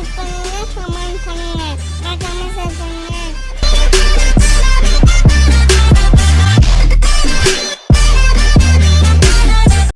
video pecinta. Les ponemos como en Makamasa